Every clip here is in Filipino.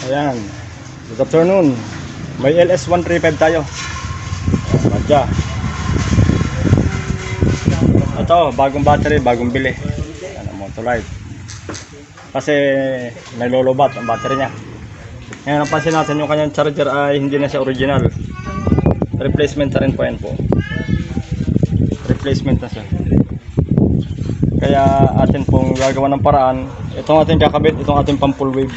Ayan. Good afternoon. May LS135 tayo. Madya. Ito, bagong battery, bagong bili. Ayan, ang Motolite. Kasi may lolobat ang battery niya. Ngayon, napansin natin yung kanyang charger ay hindi na siya original. Replacement na rin po yan po. Replacement na siya. Kaya atin pong gagawa ng paraan. Itong ating kakabit, itong ating pang full wave.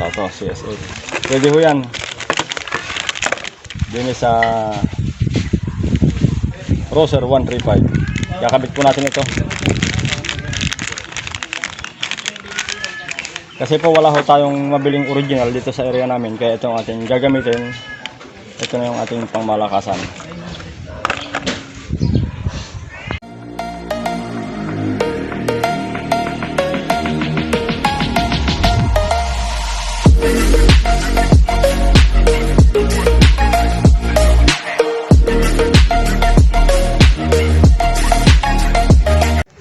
Ito, CSA. Pwede ho yan. Din sa Roser 135. Kakabit po natin ito. Kasi po wala ho tayong mabiling original dito sa area namin. Kaya itong ating gagamitin. Ito na yung ating pangmalakasan.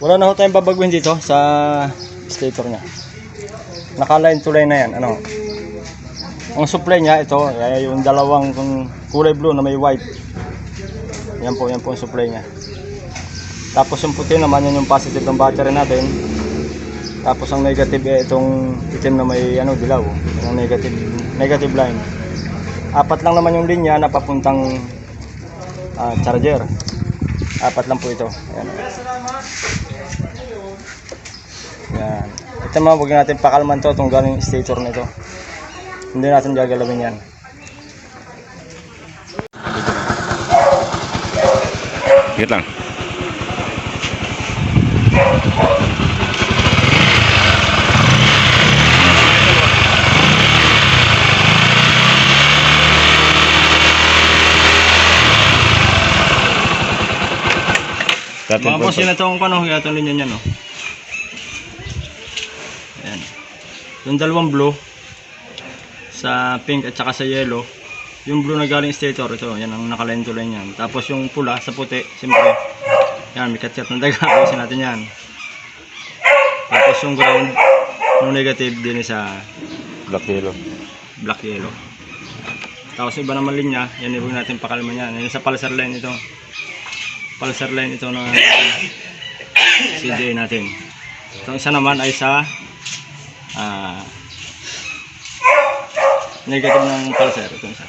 Wala na ho tayong babaguhin dito sa stator niya. Naka-line to line na yan. Ano? Ang supply niya, ito, ay yung dalawang kulay blue na may white. Yan po, yan po ang supply niya. Tapos yung puti naman, yan yung positive ng battery natin. Tapos ang negative eh, itong itim na may ano, dilaw. Yan ang negative, negative line. Apat lang naman yung linya na papuntang ah, charger. Apat lang po ito. Ayan. Yan. Ito mga huwag natin pakalman to itong galing stator nito. Hindi natin gagalawin yan. Higit lang. Mga boss, yun itong ano, yun itong linya niya, no? Ayan. Yung dalawang blue, sa pink at saka sa yellow, yung blue na galing stator, ito, yan ang nakaline to line yan. Tapos yung pula sa puti, siyempre, yan, may kat ng daga, ayusin natin yan. Tapos yung ground, yung negative din sa Black yellow. black yellow. Tapos iba naman linya, yan ibig natin pakalman yan. Yan sa pulsar line ito. Pulsar line ito ng CJ natin. Itong isa naman ay sa ah, negative ng pulsar. Ito isa.